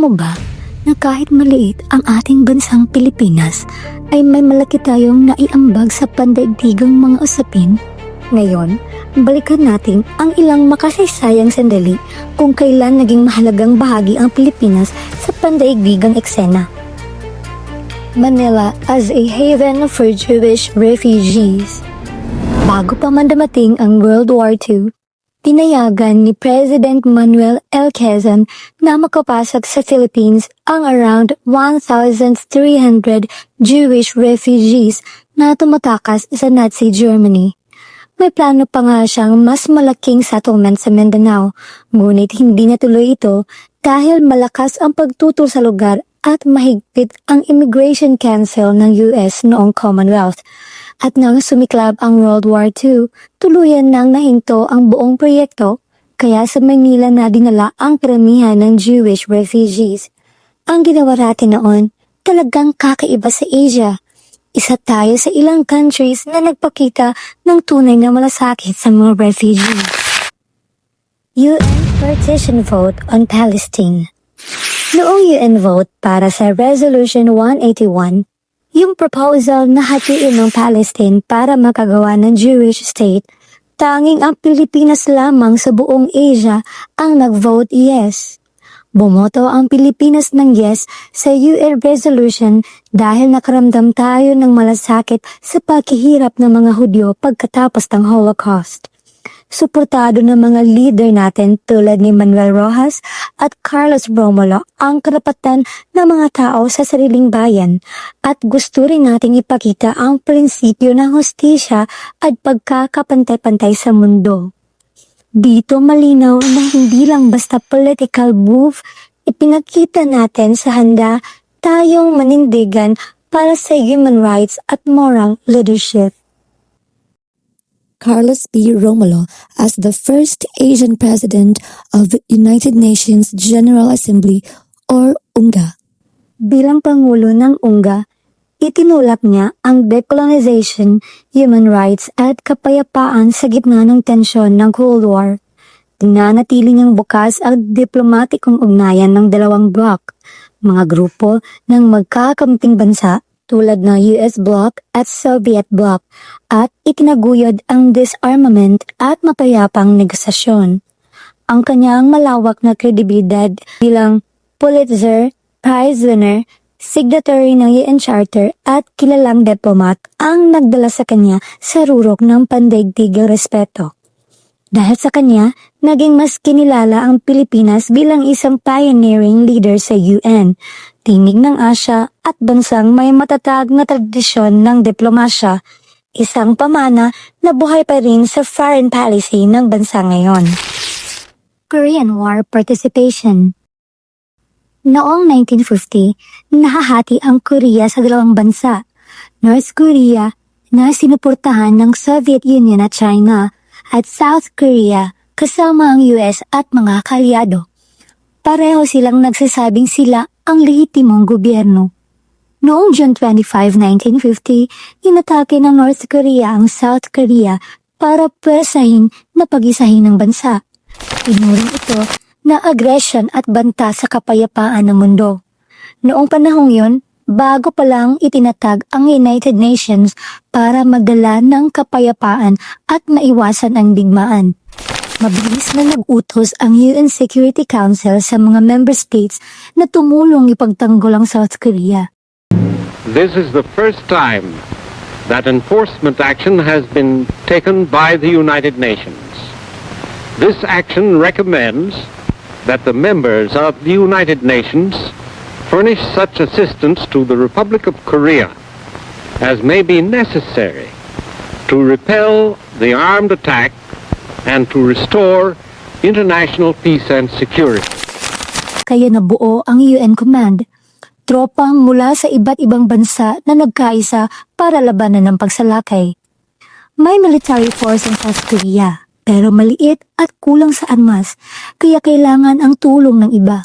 Alam mo ba na kahit maliit ang ating bansang Pilipinas ay may malaki tayong naiambag sa pandaigdigang mga usapin? Ngayon, balikan natin ang ilang makasaysayang sandali kung kailan naging mahalagang bahagi ang Pilipinas sa pandaigdigang eksena. Manila as a haven for Jewish refugees. Bago pa man dumating ang World War II, Tinayagan ni President Manuel L. Quezon na makapasok sa Philippines ang around 1,300 Jewish refugees na tumatakas sa Nazi Germany. May plano pa nga siyang mas malaking settlement sa Mindanao, ngunit hindi natuloy ito dahil malakas ang pagtutol sa lugar at mahigpit ang Immigration Council ng US noong Commonwealth. At nang sumiklab ang World War II, tuluyan nang nahinto ang buong proyekto, kaya sa Manila na dinala ang karamihan ng Jewish refugees. Ang ginawa natin noon, talagang kakaiba sa Asia. Isa tayo sa ilang countries na nagpakita ng tunay na malasakit sa mga refugees. UN Partition Vote on Palestine Noong UN vote para sa Resolution 181, yung proposal na hatiin ng Palestine para makagawa ng Jewish state, tanging ang Pilipinas lamang sa buong Asia ang nag-vote yes. Bumoto ang Pilipinas ng yes sa UN resolution dahil nakaramdam tayo ng malasakit sa paghihirap ng mga Hudyo pagkatapos ng Holocaust suportado ng mga leader natin tulad ni Manuel Rojas at Carlos Romulo ang karapatan ng mga tao sa sariling bayan at gusto rin nating ipakita ang prinsipyo ng hostisya at pagkakapantay-pantay sa mundo. Dito malinaw na hindi lang basta political move, ipinakita natin sa handa tayong manindigan para sa human rights at moral leadership. Carlos B. Romulo as the first Asian president of United Nations General Assembly or UNGA. Bilang Pangulo ng UNGA, itinulak niya ang decolonization, human rights at kapayapaan sa gitna ng tensyon ng Cold War. Tinanatili niyang bukas ang diplomatikong ugnayan ng dalawang bloc, mga grupo ng magkakamping bansa tulad ng US Bloc at Soviet Bloc at itinaguyod ang disarmament at mapayapang negosasyon. Ang kanyang malawak na kredibilidad bilang Pulitzer Prize winner, signatory ng UN Charter at kilalang diplomat ang nagdala sa kanya sa rurok ng pandaigdigang respeto. Dahil sa kanya, naging mas kinilala ang Pilipinas bilang isang pioneering leader sa UN, tinig ng Asya at bansang may matatag na tradisyon ng diplomasya, isang pamana na buhay pa rin sa foreign policy ng bansa ngayon. Korean War Participation Noong 1950, nahahati ang Korea sa dalawang bansa, North Korea na sinuportahan ng Soviet Union at China at South Korea kasama ang US at mga kalyado. Pareho silang nagsasabing sila ang lehitimong gobyerno. Noong June 25, 1950, inatake ng North Korea ang South Korea para pwersahin na pag-isahin ng bansa. Inuring ito na aggression at banta sa kapayapaan ng mundo. Noong panahong yun, bago pa lang itinatag ang United Nations para magdala ng kapayapaan at maiwasan ang digmaan. Mabilis na nag-utos ang UN Security Council sa mga member states na tumulong ipagtanggol ang South Korea. This is the first time that enforcement action has been taken by the United Nations. This action recommends that the members of the United Nations furnish such assistance to the Republic of Korea as may be necessary to repel the armed attack and to restore international peace and security. Kaya nabuo ang UN Command. Tropa mula sa iba't ibang bansa na nagkaisa para labanan ng pagsalakay. May military force ang South Korea, pero maliit at kulang sa armas, kaya kailangan ang tulong ng iba.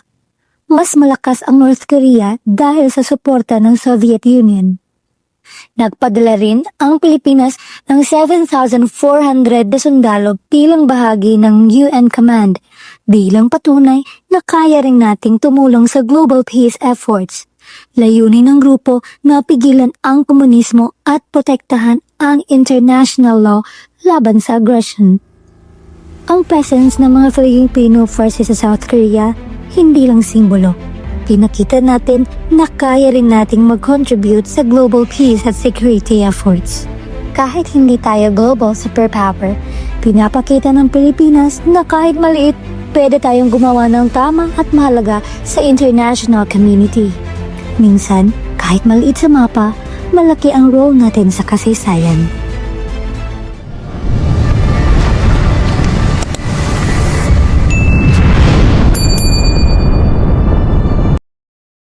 Mas malakas ang North Korea dahil sa suporta ng Soviet Union. Nagpadala rin ang Pilipinas ng 7,400 na sundalo bilang bahagi ng UN Command, bilang patunay na kaya rin nating tumulong sa global peace efforts. Layunin ng grupo na pigilan ang komunismo at protektahan ang international law laban sa aggression. Ang presence ng mga Filipino forces sa South Korea hindi lang simbolo. Pinakita natin na kaya rin nating mag-contribute sa global peace at security efforts. Kahit hindi tayo global superpower, pinapakita ng Pilipinas na kahit maliit, pwede tayong gumawa ng tama at mahalaga sa international community. Minsan, kahit maliit sa mapa, malaki ang role natin sa kasaysayan.